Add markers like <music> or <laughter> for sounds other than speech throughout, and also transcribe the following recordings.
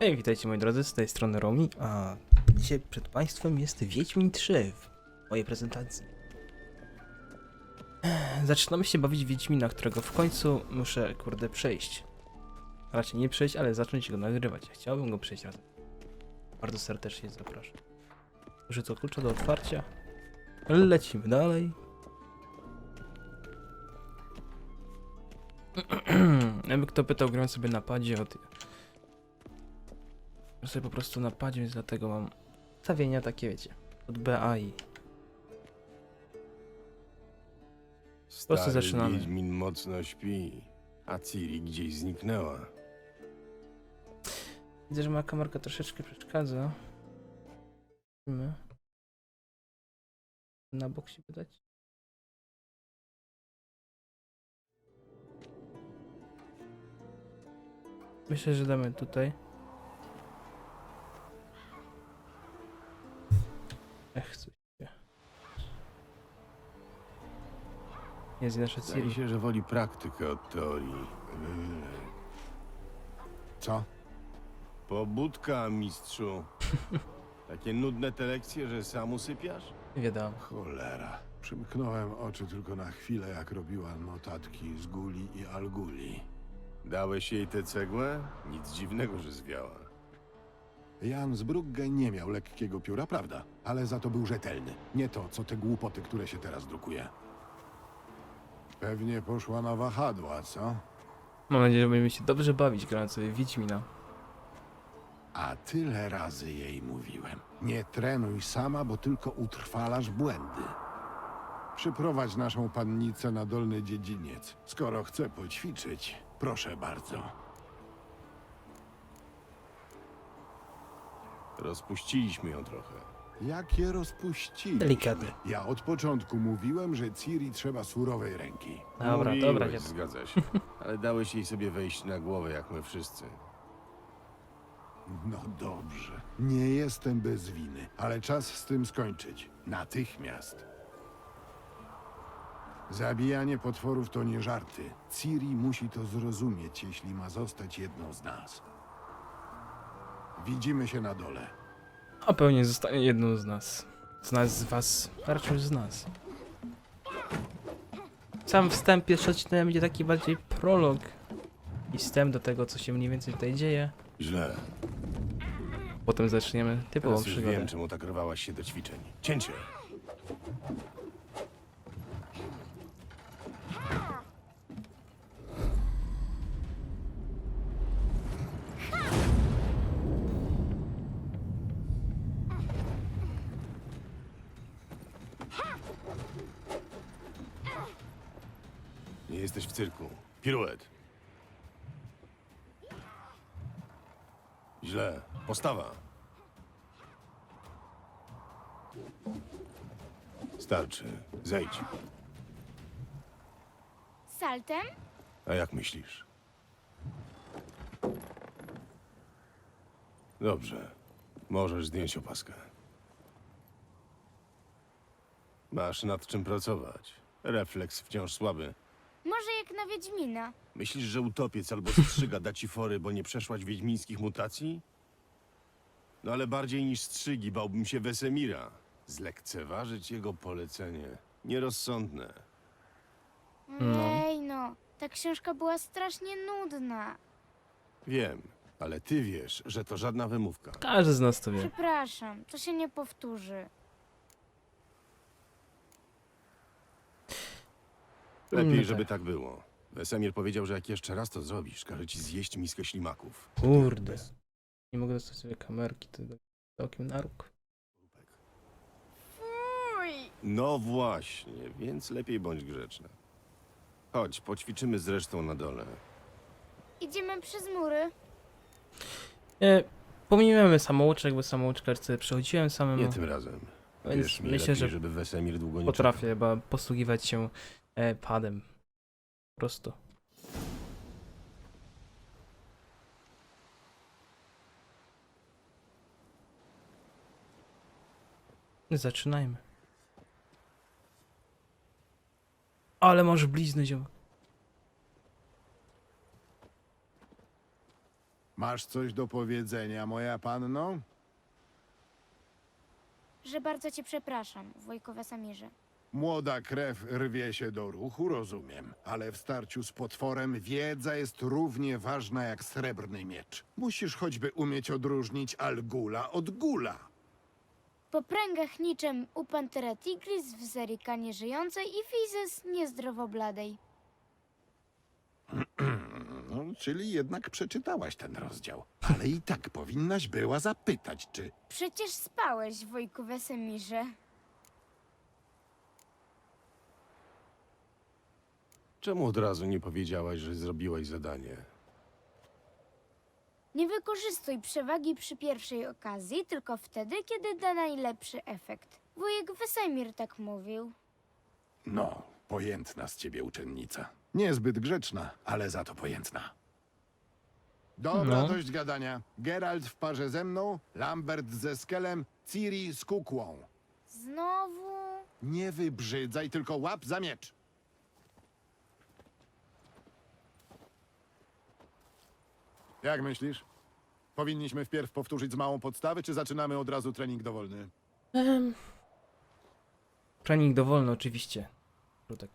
Hej, witajcie moi drodzy, z tej strony Romi, a dzisiaj przed państwem jest Wiedźmin 3 w mojej prezentacji. Zaczynamy się bawić Wiedźmina, którego w końcu muszę, kurde, przejść. Raczej nie przejść, ale zacząć go nagrywać. Chciałbym go przejść razem. Bardzo serdecznie zapraszam. Rzucę klucza do otwarcia. Lecimy dalej. <clears throat> Jakby kto pytał, grałem sobie na padzie od sobie po prostu napadzie, więc dlatego mam stawienia takie, wiecie, od BAI. prostu Stary zaczynamy. Wiedźmin mocno śpi, a Ciri gdzieś zniknęła. Widzę, że moja kamerka troszeczkę przeszkadza. Zobaczymy. Na bok się wydać. Myślę, że damy tutaj. Jest nasza Zdaje Ciri. się, że woli praktykę od teorii. Co? Pobudka, mistrzu. <laughs> Takie nudne te lekcje, że sam usypiasz? Wiadomo. Cholera. Przymknąłem oczy tylko na chwilę, jak robiła notatki z Guli i Alguli. Dałeś jej tę cegłę? Nic dziwnego, że zwiała. Jan z Brugge nie miał lekkiego pióra, prawda? Ale za to był rzetelny. Nie to, co te głupoty, które się teraz drukuje. Pewnie poszła na wahadła, co? Mam nadzieję, że będziemy się dobrze bawić, grając sobie w Wiedźmina. A tyle razy jej mówiłem. Nie trenuj sama, bo tylko utrwalasz błędy. Przyprowadź naszą pannicę na dolny dziedziniec. Skoro chce poćwiczyć, proszę bardzo. Rozpuściliśmy ją trochę. Jak je rozpuściliśmy? Delikatnie. Ja od początku mówiłem, że Ciri trzeba surowej ręki. Dobra, Mówiłeś, dobra, dziadku. zgadza się. Ale dałeś jej sobie wejść na głowę, jak my wszyscy. No dobrze. Nie jestem bez winy, ale czas z tym skończyć. Natychmiast. Zabijanie potworów to nie żarty. Ciri musi to zrozumieć, jeśli ma zostać jedną z nas. Widzimy się na dole. A pewnie zostanie jedną z nas. Z nas, z was, raczej z nas. Sam wstęp pierwszy odcinek będzie taki bardziej prolog i wstęp do tego, co się mniej więcej tutaj dzieje. Źle. Potem zaczniemy typową Teraz już przygodę. wiem, czemu tak rwałaś się do ćwiczeń. Cięcie! Nie jesteś w cyrku. Piruet. Źle. Postawa. Starczy. Zejdź. Saltem? A jak myślisz? Dobrze. Możesz zdjąć opaskę. Masz nad czym pracować. Refleks wciąż słaby. Może jak na Wiedźmina. Myślisz, że utopiec albo strzyga da ci fory, bo nie przeszłaś wiedźmińskich mutacji? No ale bardziej niż strzygi bałbym się Wesemira. Zlekceważyć jego polecenie. Nierozsądne. No. Ej no, ta książka była strasznie nudna. Wiem, ale ty wiesz, że to żadna wymówka. Każdy z nas to wie. Przepraszam, to się nie powtórzy. Lepiej, Mm, żeby tak. tak było. Wesemir powiedział, że jak jeszcze raz to zrobisz, każe ci zjeść miskę ślimaków. Kurde. Nie mogę dostać sobie kamerki, to do- całkiem na róg. No właśnie, więc lepiej bądź grzeczna. Chodź, poćwiczymy z resztą na dole. idziemy przez mury. E, pominiemy samouczek, bo samouczkarce przechodziłem samemu, Nie tym razem. więc Wiesz mi myślę, lepiej, że żeby Wesemir długo nie potrafię chyba posługiwać się e, padem. Po prostu. Zaczynajmy. Ale masz blizny, ziomek. Masz coś do powiedzenia, moja panno? Że bardzo cię przepraszam, wujku Wesemirze. Młoda krew rwie się do ruchu, rozumiem, ale w starciu z potworem wiedza jest równie ważna jak srebrny miecz. Musisz choćby umieć odróżnić Algula od Gula. Po pręgach niczym u Pantera Tigris w Zerika nieżyjącej i Fizes niezdrowo bladej. <clears throat> No, czyli jednak przeczytałaś ten rozdział. Ale i tak powinnaś była zapytać, czy... Przecież spałeś, wujku Wesemirze. Czemu od razu nie powiedziałaś, że zrobiłaś zadanie? Nie wykorzystuj przewagi przy pierwszej okazji, tylko wtedy, kiedy da najlepszy efekt. Wujek Wesemir tak mówił. No, pojętna z ciebie uczennica. Niezbyt grzeczna, ale za to pojętna. Dobra, No. dość gadania. Geralt w parze ze mną, Lambert ze Skelem, Ciri z kukłą. Znowu... Nie wybrzydzaj, tylko łap za miecz. Jak myślisz? Powinniśmy wpierw powtórzyć z małą podstawy, czy zaczynamy od razu trening dowolny? Ehm. Trening dowolny oczywiście. Krótek.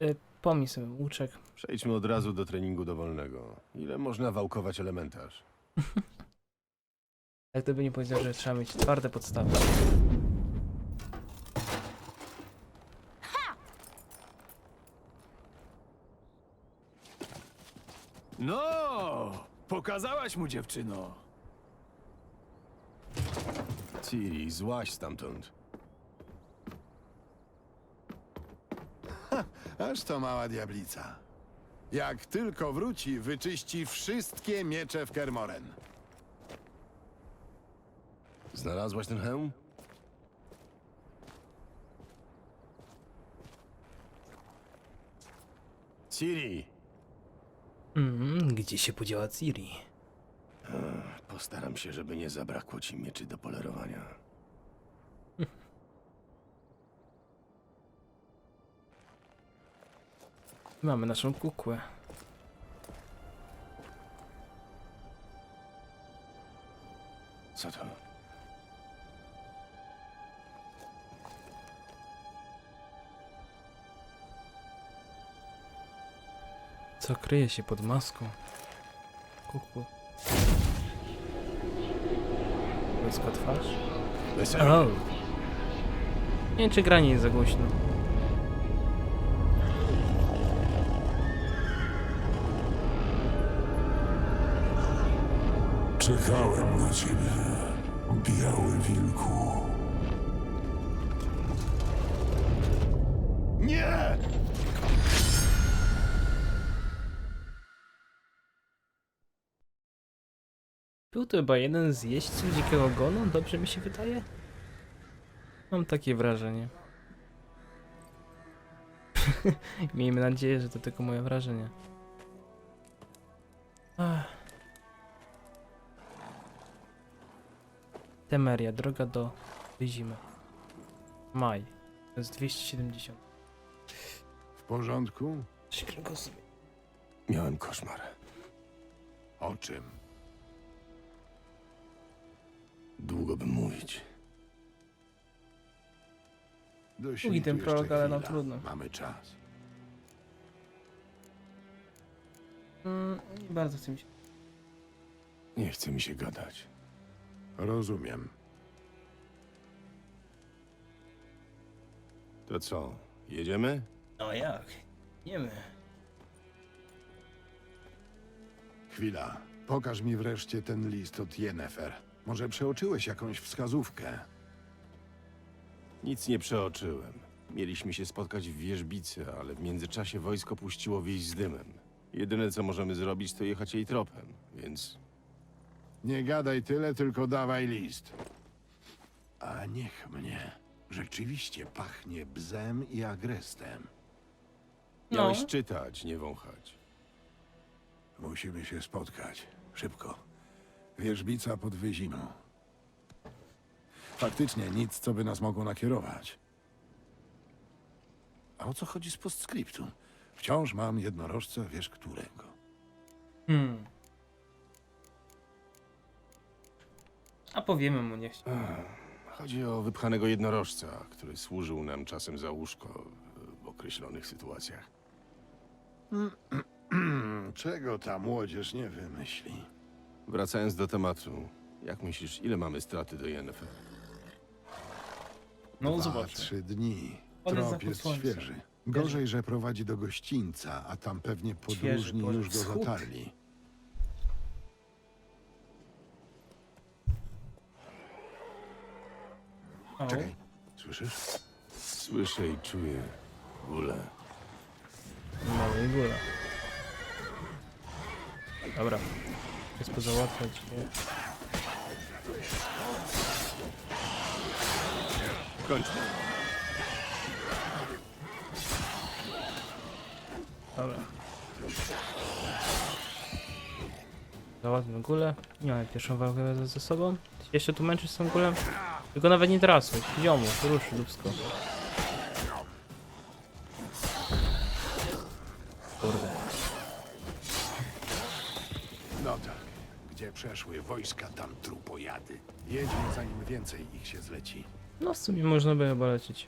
E, pomnij sobie łuczek. Przejdźmy od razu do treningu dowolnego. Ile można wałkować elementarz? <laughs> Jak gdyby nie powiedział, że trzeba mieć twarde podstawy. No, pokazałaś mu dziewczyno. Ciri, złaź stamtąd. Aż to mała diablica. Jak tylko wróci, wyczyści wszystkie miecze w Kermoren. Znalazłaś ten hełm? Ciri! Mm, gdzie się podziała Ciri? Postaram się, żeby nie zabrakło ci mieczy do polerowania. <laughs> Mamy naszą kukłę. Co to? Co kryje się pod maską? Kukły. Ludzka twarz? O! Nie wiem, czy granie jest za głośno. Czekałem na ciebie, biały wilku. Był to chyba jeden z jeźdźców dzikiego gonu? Dobrze mi się wydaje? Mam takie wrażenie. <laughs> Miejmy nadzieję, że to tylko moje wrażenie. Ach. Temeria, droga do zimy. Maj. To jest 270. W porządku? Miałem koszmar. O czym? Długo bym mówić. Do Długi świtu ten jeszcze prolog, ale no chwila. trudno. Mamy czas. Mm, nie bardzo chcę mi się. Nie chce mi się gadać. Rozumiem. To co? Jedziemy? No jak? Wiemy. Chwila. Pokaż mi wreszcie ten list od Yennefer. Może przeoczyłeś jakąś wskazówkę? Nic nie przeoczyłem. Mieliśmy się spotkać w wieżbicy, ale w międzyczasie wojsko puściło wieś z dymem. Jedyne co możemy zrobić, to jechać jej tropem, więc Nie gadaj tyle, tylko dawaj list. A niech mnie. Rzeczywiście pachnie bzem i agrestem. No. miałeś czytać, nie wąchać. Musimy się spotkać. Szybko. Wierzbica pod Wyziną. Faktycznie nic, co by nas mogło nakierować. A o co chodzi z postscriptum? Wciąż mam jednorożca, wiesz którego. Hmm. A powiemy mu niech. Chodzi o wypchanego jednorożca, który służył nam czasem za łóżko w określonych sytuacjach. <clears throat> Czego ta młodzież nie wymyśli? Wracając do tematu, jak myślisz, ile mamy straty do Yennefer? No Dwa, zobaczmy. trzy dni. On jest Trop jest słońca. świeży. Gorzej, że prowadzi do gościńca, a tam pewnie podróżni Boże, już go wschód. zatarli. O, Czekaj, słyszysz? Słyszę i czuję bólę. Mamy górę. Dobra. Jest pozałatwiać. Nie? Kończmy. Dobra. Załatwmy gulę. Nie mamy pierwszą walkę ze- ze sobą. Jeszcze tu męczysz z tą gulem? Tylko nawet nie trasłeś. Ziomu, rusz lubsko. Kurde. Wojska, tam trupojady. Jedźmy, zanim więcej ich się zleci. No w sumie można by chyba lecieć.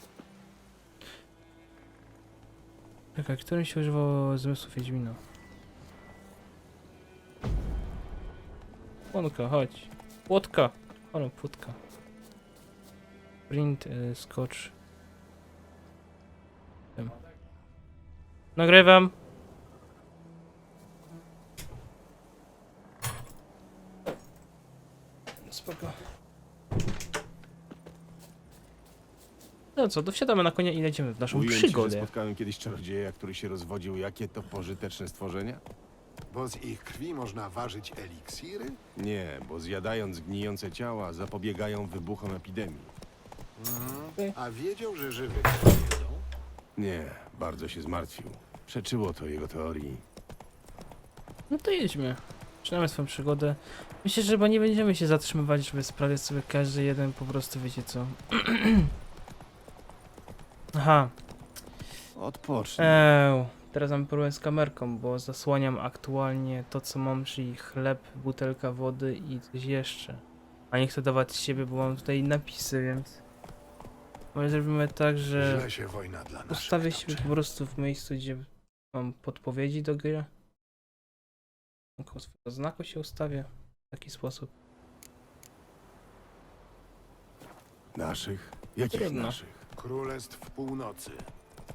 Czekaj, którym się używało zmysłów Wiedźmina? Płonka, chodź. Płotka! Ale płotka. Print, y, skocz. Tym. Nagrywam! Spoko. No co, dowsiadamy na konia i lecimy w naszą Mówiłem ci, że przygodę. spotkałem kiedyś czarodzieja, który się rozwodził. Jakie to pożyteczne stworzenia? Bo z ich krwi można ważyć eliksiry? Nie, bo zjadając gnijące ciała zapobiegają wybuchom epidemii. A wiedział, że żywych nie jedzą? Nie, bardzo się zmartwił. Przeczyło to jego teorii. No to jedźmy. Zaczynamy swoją przygodę. Myślę, że chyba nie będziemy się zatrzymywać, żeby sprawdzić sobie każdy jeden po prostu, wiecie co. <clears throat> Aha, Odpocznij. eee, teraz mam problem z kamerką, bo zasłaniam aktualnie to, co mam, czyli chleb, butelka wody i coś jeszcze. A nie chcę dawać z siebie, bo mam tutaj napisy, więc... Może zrobimy tak, że... Źle się wojna dla. Ustawię się po prostu w miejscu, gdzie mam podpowiedzi do gry. Koło swojego znaku się ustawię w taki sposób. Naszych? Jakich Trudno. naszych? Królestw północy.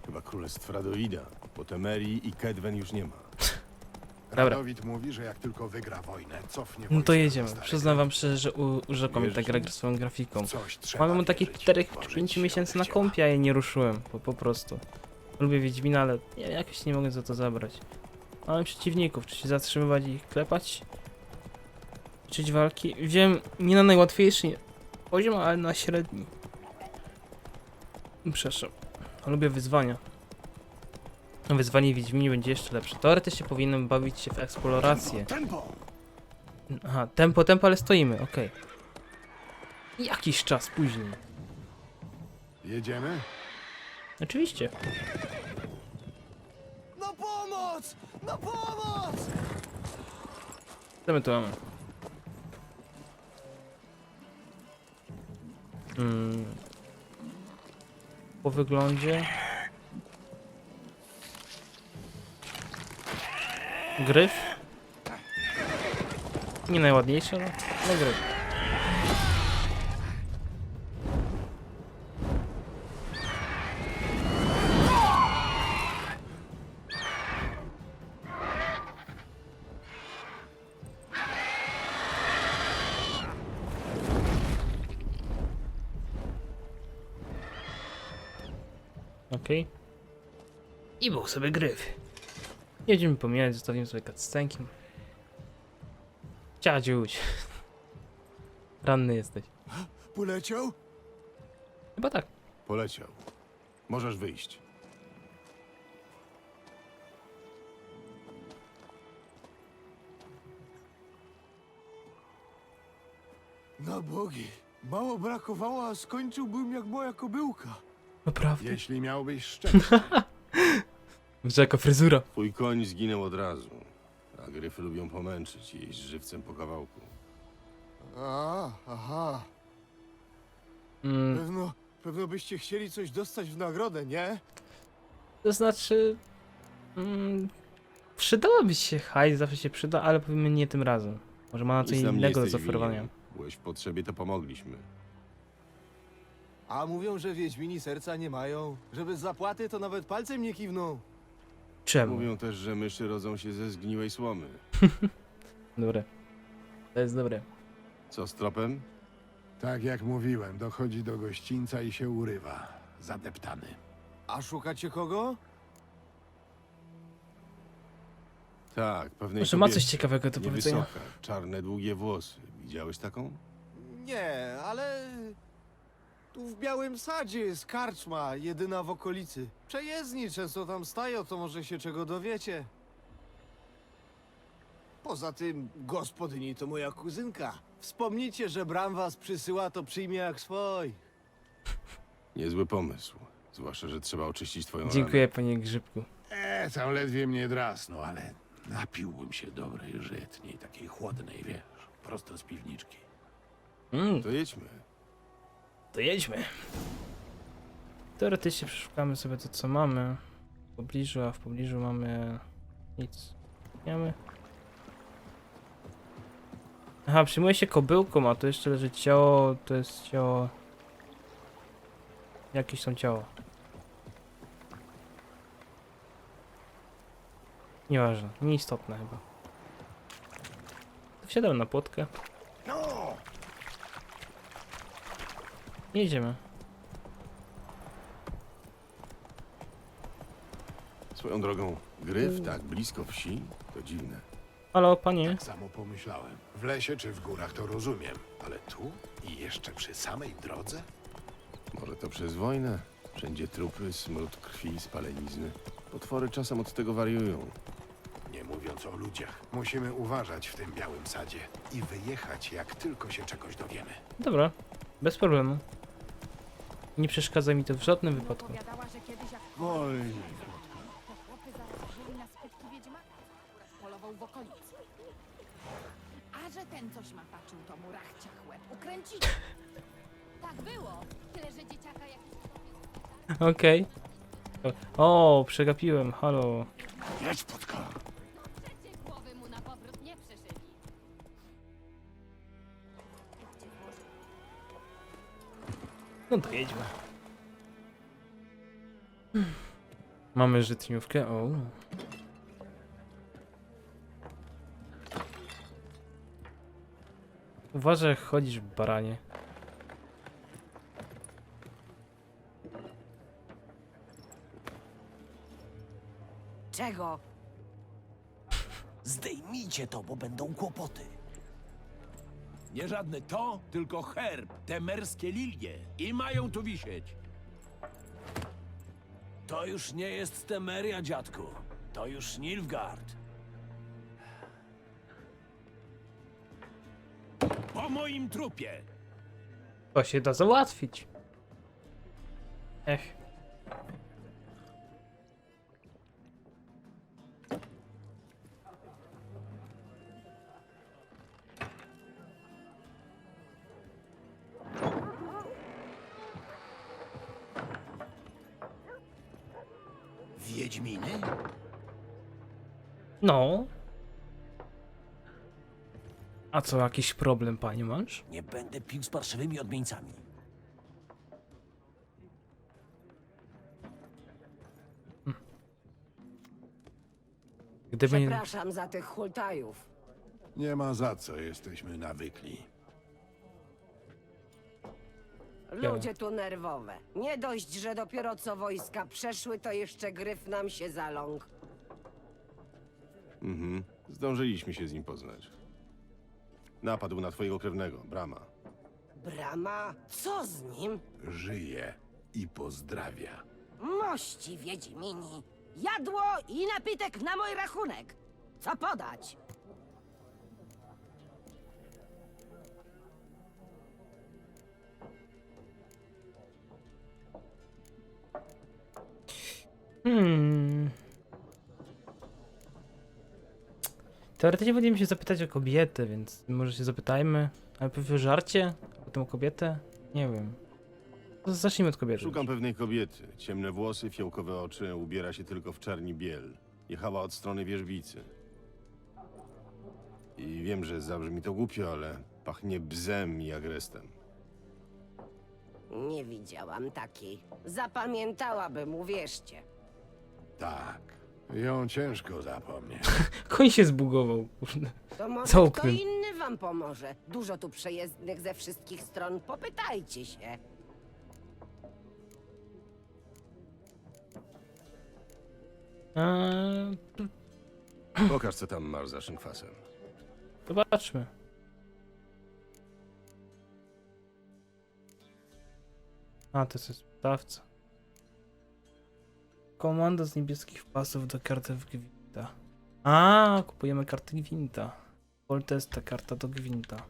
Chyba królestw Radoida, bo Temerii i Kedwen już nie ma. <laughs> Dobra. Radowid mówi, że jak tylko wygra wojnę, cofnie No to jedziemy. do starej Przyznam wam szczerze, że u- urzekła mnie ta gra swoją grafiką. Coś trzeba Mamy mu takich wierzyć. 4 czy Tworzyć 5 się miesięcy na chciała. kąpie, a je nie ruszyłem. Po, po prostu. Lubię Wiedźmina, ale jakoś nie mogę za to zabrać. Mamy przeciwników, czy się zatrzymywać i ich klepać? Czyć walki? Wiem, nie na najłatwiejszy poziom, ale na średni. Przepraszam. Lubię wyzwania. Wyzwanie w Wiedźminie będzie jeszcze lepsze. Teoretycznie powinienem bawić się w eksplorację. Aha, tempo, tempo, ale stoimy, okej. Jakiś czas później. Jedziemy? Oczywiście. Pomoc! Na pomoc! Co my tu mamy? Mm. Po wyglądzie. Gryf. Nie najładniejszy, ale no gryf. Sobie gryf. Nie będziemy pomijać, zostawimy sobie cutscenki. Dziadziuś. Ranny jesteś. Poleciał? Chyba tak. Poleciał. Możesz wyjść. Na bogi. Mało brakowało, a skończyłbym jak moja kobyłka. Naprawdę. Jeśli miałbyś szczęście. <laughs> Że jaka fryzura. Twój koń zginął od razu. A gryfy lubią pomęczyć i jeść żywcem po kawałku. A, aha. Mm, Pewno, pewno byście chcieli coś dostać w nagrodę, nie? to znaczy... Mm, przydałaby się hajs, zawsze się przyda, ale powiemy nie tym razem. Może ma na co Nic nam nie innego do jesteś zaoferowania. winien. Byłeś w potrzebie, to pomogliśmy. A mówią, że Wiedźmini serca nie mają. Że bez zapłaty to nawet palcem nie kiwną. Czemu? Mówią też, że myszy rodzą się ze zgniłej słomy. <laughs> Dobre. To jest dobre. Co z tropem? Tak jak mówiłem, dochodzi do gościńca i się urywa. Zadeptany. A szukacie kogo? Tak, pewnej Może ma coś ciekawego do powiedzenia. Niewysoka, czarne, długie włosy. Widziałeś taką? Nie, ale... Tu w Białym Sadzie jest karczma, jedyna w okolicy. Przejezdni często tam stają, to może się czego dowiecie. Poza tym, gospodyni to moja kuzynka. Wspomnijcie, że Bram was przysyła, to przyjmie jak swój. Niezły pomysł. Zwłaszcza, że trzeba oczyścić twoją Dziękuję panie Grzybku. E, tam ledwie mnie drasnął, ale napiłbym się dobrej żytniej, takiej chłodnej, wiesz, prosto z piwniczki. Mm, ranę. To jedźmy. To jedźmy. Teoretycznie przeszukamy sobie to co mamy w pobliżu, a w pobliżu mamy nic. Nie mamy. Aha, przyjmuje się kobyłką, a tu jeszcze leży ciało, to jest ciało... Jakieś są ciało. Nieważne, nieistotne chyba. Wsiadam na płotkę. Jedziemy. Swoją drogą, gryf tak blisko wsi, to dziwne. Halo, panie. Tak samo pomyślałem. W lesie czy w górach to rozumiem, ale tu i jeszcze przy samej drodze? Może to przez wojnę? Wszędzie trupy, smród krwi, spalenizny. Potwory czasem od tego wariują. Nie mówiąc o ludziach. Musimy uważać w tym białym sadzie i wyjechać, jak tylko się czegoś dowiemy. Dobra, bez problemu. Nie przeszkadza mi to w żadnym wypadku. Wolniej. chłopy na wiedźmaka, polował w okolicy. A że ten coś ma patrzył, to mu rachciach łeb ukręcili. Tak było, tyle że dzieciaka jakiś Okej. O, przegapiłem, halo. Jedź, Potka! No to jedźmy. Mamy żytniówkę, o. Uważaj, jak chodzisz, baranie. Czego? Zdejmijcie to, bo będą kłopoty. Nie żadne to, tylko herb, te merskie lilie. I mają tu wisieć. To już nie jest Temeria, dziadku. To już Nilfgaard. Po moim trupie. To się da załatwić. Ech. No. A co, jakiś problem, panie masz? Nie będę pił z parszywymi odmieńcami. Gdyby nie... Przepraszam za tych hultajów. Nie ma za co, jesteśmy nawykli. Ludzie tu nerwowe. Nie dość, że dopiero co wojska przeszły, to jeszcze gryf nam się zaląkł. Mhm. Zdążyliśmy się z nim poznać. Napadł na twojego krewnego, Brama. Brama, co z nim? Żyje i pozdrawia. Mości Wiedźmini. Jadło i napitek na mój rachunek. Co podać? Hmm. Teoretycznie powinniśmy się zapytać o kobietę, więc może się zapytajmy. Ale pewnie żarcie? Potem o kobietę? Nie wiem. To zacznijmy od kobiety. Szukam pewnej kobiety. Ciemne włosy, fiołkowe oczy, ubiera się tylko w czerni biel. Jechała od strony wierzbicy. I wiem, że zabrzmi to głupio, ale pachnie bzem i agrestem. Nie widziałam takiej. Zapamiętałabym, uwierzcie. Tak. Ją ciężko zapomnieć. <laughs> Koń się zbugował, kurde. To może Za kto inny wam pomoże. Dużo tu przejezdnych ze wszystkich stron. Popytajcie się. Eee, Pokaż, co tam masz za szynkwasem. zobaczmy. A, to jest sprzedawca. Komando z niebieskich pasów do karty w Gwinta. A, kupujemy kartę Gwinta. Pol to jest ta karta do Gwinta.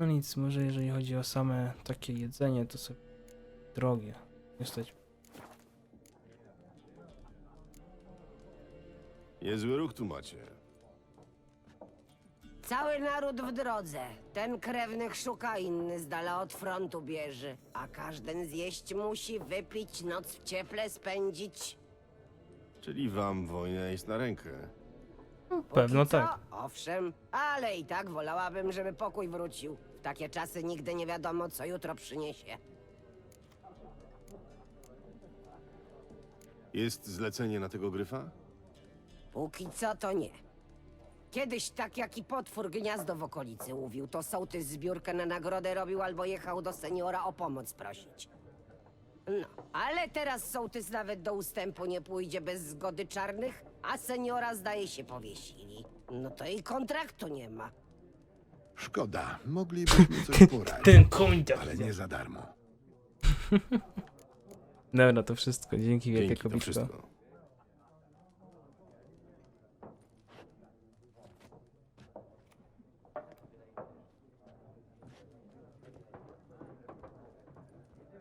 No nic, może jeżeli chodzi o same takie jedzenie, to sobie drogie. Nie stać. Niezły ruch tu macie. Cały naród w drodze. Ten krewnych szuka, inny z dala od frontu bierze. A każdy zjeść musi, wypić, noc w cieple spędzić. Czyli wam wojna jest na rękę. Pewno Póki co, tak. Owszem, ale i tak wolałabym, żeby pokój wrócił. W takie czasy nigdy nie wiadomo, co jutro przyniesie. Jest zlecenie na tego gryfa? Póki co to nie. Kiedyś tak jak i potwór gniazdo w okolicy mówił, to sołtys zbiórkę na nagrodę robił albo jechał do seniora o pomoc prosić. No, ale teraz sołtys nawet do ustępu nie pójdzie bez zgody czarnych, a seniora zdaje się powiesili. No to i kontraktu nie ma. Szkoda, moglibyśmy coś <laughs> poradzić. Ten koń tak Ale nie za darmo. <laughs> Dobra, to wszystko. Dzięki wielkie Dzięki, to wszystko.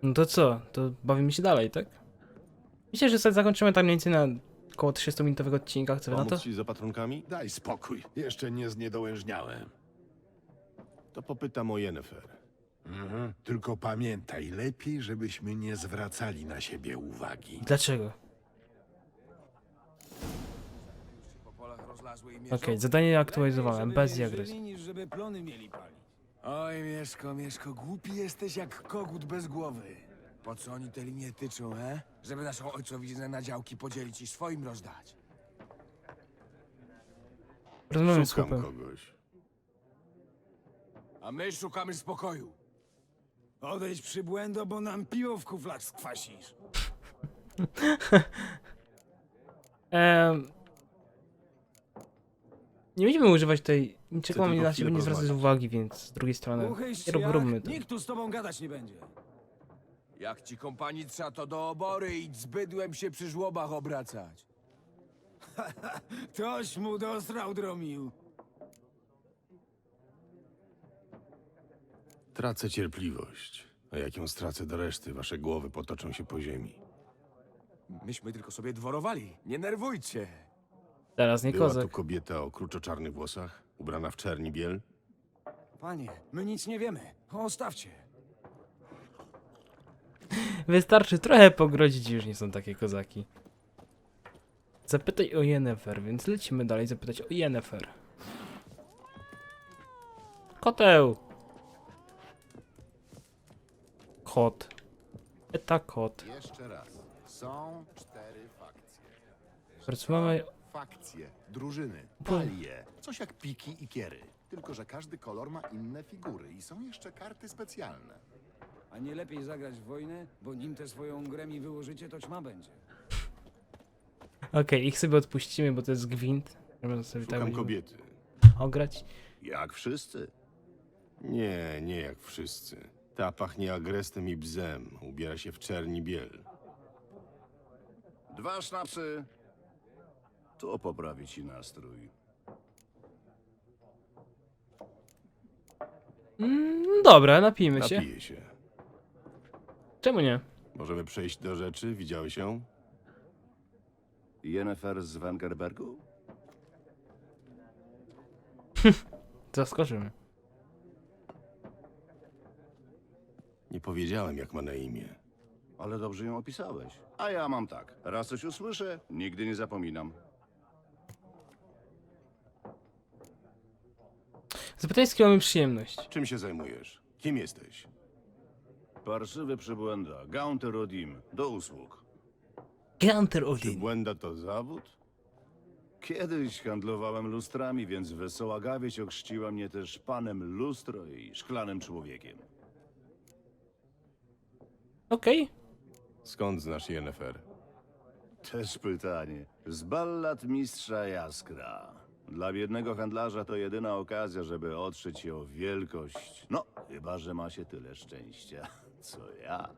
No to co? To bawimy się dalej, tak? Myślę, że sobie zakończymy tak mniej więcej na około 30-minutowego odcinka. Co wy na to? Pomóc ci z opatrunkami? Daj spokój, jeszcze nie zniedołężniałem. To popytam o Yennefer. Mhm. Tylko pamiętaj, lepiej, żebyśmy nie zwracali na siebie uwagi. Dlaczego? Okej, zadanie aktualizowane, bez agresji. niż żeby plony mieli palić. Oj, Mieszko, Mieszko, głupi jesteś jak kogut bez głowy. Po co oni te linie tyczą, he? Żeby naszą ojcowiznę na działki podzielić i swoim rozdać. Rozmawiam z Szukam chłopem. kogoś. A my szukamy spokoju. Odejdź przybłędo, bo nam piwo w kuflach skwasisz. <laughs> Ehm, nie będziemy używać tej niczego tylko na chwilę siebie nie zwracać porozmawiać. uwagi, więc z drugiej strony nie jak, róbmy to. nikt tu z tobą gadać nie będzie. Jak ci kompanii trza, to do obory i z bydłem się przy żłobach obracać. <laughs> Toś mu dosrał, dromił. Tracę cierpliwość. A jak ją stracę do reszty, wasze głowy potoczą się po ziemi. Myśmy tylko sobie dworowali. Nie nerwujcie. Teraz nie Była tu kozak. kobieta o kruczo-czarnych włosach, ubrana w czerni biel. Panie, my nic nie wiemy. Ostawcie. Wystarczy trochę pogrodzić i już nie są takie kozaki. Zapytaj o Yennefer, więc lecimy dalej zapytać o Yennefer. Koteł! Kot. Eta kot. Jeszcze raz. Są cztery fakcje. Rozmawiamy Fakcje, drużyny, talie, coś jak piki i kiery. Tylko, że każdy kolor ma inne figury i są jeszcze karty specjalne. A nie lepiej zagrać w wojnę, bo nim tę swoją grę mi wyłożycie, to ćma będzie. Okej, ich sobie odpuścimy, bo to jest gwint. Żeby sobie tak Szukam będziemy kobiety. ograć. Jak wszyscy? Nie, nie jak wszyscy. Ta pachnie agrestem i bzem. Ubiera się w czerni biel. Dwa sznapsy. To poprawi ci nastrój. Mm, dobra, napijmy się. Napije się. Czemu nie? Możemy przejść do rzeczy. Widziałeś ją? Jennifer z Wengerbergu? <laughs> Zaskoczymy. Nie powiedziałem, jak ma na imię. Ale dobrze ją opisałeś. A ja mam tak. Raz coś usłyszę, nigdy nie zapominam. Zapytaj, z kim mamy przyjemność. Czym się zajmujesz? Kim jesteś? Parszywy przybłęda. Gaunter Odim. Do usług. Gunter Odin. Błęda to zawód? Kiedyś handlowałem lustrami, więc wesoła gawieć ochrzciła mnie też panem lustro i szklanym człowiekiem. Okej. Skąd znasz Yennefer? Też pytanie. Z ballad mistrza Jaskra. Dla biednego handlarza to jedyna okazja, żeby otrzeć się o wielkość. No, chyba, że ma się tyle szczęścia, <laughs> co ja.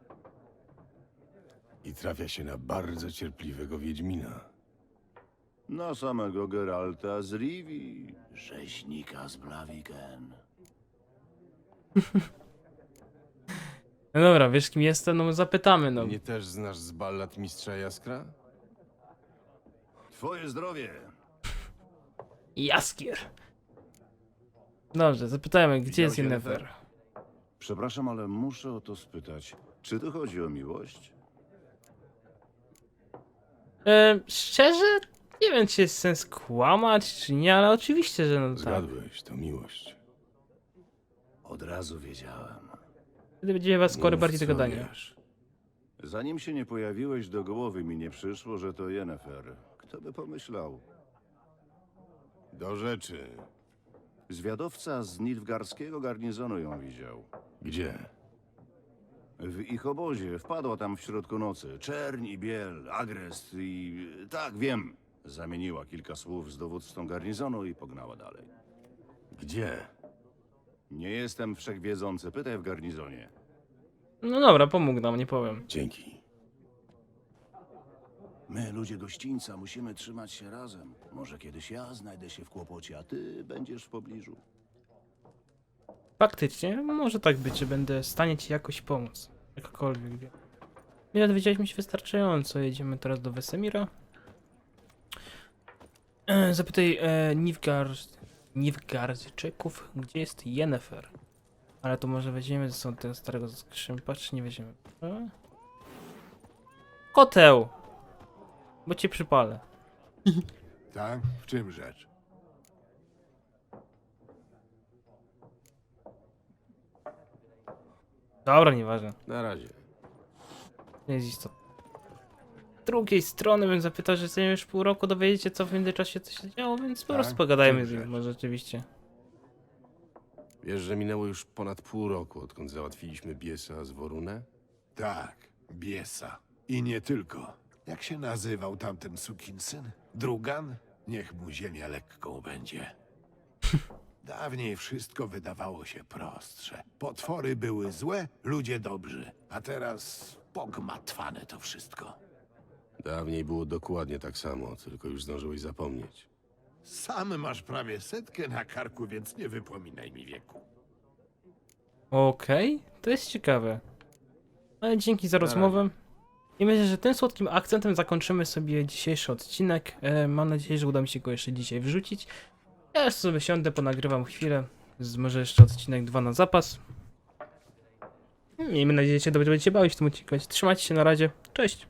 I trafia się na bardzo cierpliwego Wiedźmina. Na samego Geralta z Rivi, rzeźnika z Blaviken. <laughs> No dobra, wiesz kim jestem? No zapytamy, no. Mnie też znasz z ballad Mistrza Jaskra? Twoje zdrowie! Jaskier. Dobrze, zapytajmy, gdzie jest Yennefer? Przepraszam, ale muszę o to spytać. Czy tu chodzi o miłość? E, szczerze, nie wiem, czy jest sens kłamać, czy nie, ale oczywiście, że no tak. Zgadłeś, to miłość. Od razu wiedziałem. Wtedy będziemy was skory Mów, bardziej do co gadania. wiesz. Zanim się nie pojawiłeś, do głowy mi nie przyszło, że to Yennefer. Kto by pomyślał? Do rzeczy. Zwiadowca z Nilfgarskiego garnizonu ją widział. Gdzie? W ich obozie wpadła tam w środku nocy. Czerń i biel, agrest i... Tak, wiem. Zamieniła kilka słów z dowódcą garnizonu i pognała dalej. Gdzie? Nie jestem wszechwiedzący, pytaj w garnizonie. No dobra, pomógł nam, nie powiem. Dzięki. My, ludzie gościńca, musimy trzymać się razem. Może kiedyś ja znajdę się w kłopocie, a ty będziesz w pobliżu. Faktycznie, może tak być, że będę w stanie ci jakoś pomóc. Jakkolwiek wiem. Nie dowiedzieliśmy się wystarczająco. Jedziemy teraz do Wesemira. E, zapytaj e, Nilfgaard, Nilfgaardczyków, gdzie jest Yennefer. Ale to może weźmiemy ze sobą tego starego skrzynpa, czy nie weźmiemy? E? Koteł! Bo cię przypalę. <laughs> Tak? W czym rzecz? Dobra, nieważne. Na razie. Nie jest istotne. Z drugiej strony bym zapytał, że sobie już pół roku dowiedziecie, co w międzyczasie co się działo, więc po Tak? prostu pogadajmy z nim, może rzeczywiście. Wiesz, że minęło już ponad pół roku, odkąd załatwiliśmy Biesa z Worunę? Tak, Biesa. I nie tylko. Jak się nazywał tamten sukinsyn? Drugan? Niech mu ziemia lekką będzie. Dawniej wszystko wydawało się prostsze. Potwory były złe, ludzie dobrzy. A teraz pogmatwane to wszystko. Dawniej było dokładnie tak samo, tylko już zdążyłeś zapomnieć. Sam masz prawie setkę na karku, więc nie wypominaj mi wieku. Okej, to jest ciekawe. Ale dzięki za rozmowę. I myślę, że tym słodkim akcentem zakończymy sobie dzisiejszy odcinek. E, mam nadzieję, że uda mi się go jeszcze dzisiaj wrzucić. Ja już sobie siądę, ponagrywam chwilę. Może jeszcze odcinek 2 na zapas. Miejmy nadzieję, że dobrze będziecie bawić w tym odcinku. Trzymajcie się na razie. Cześć!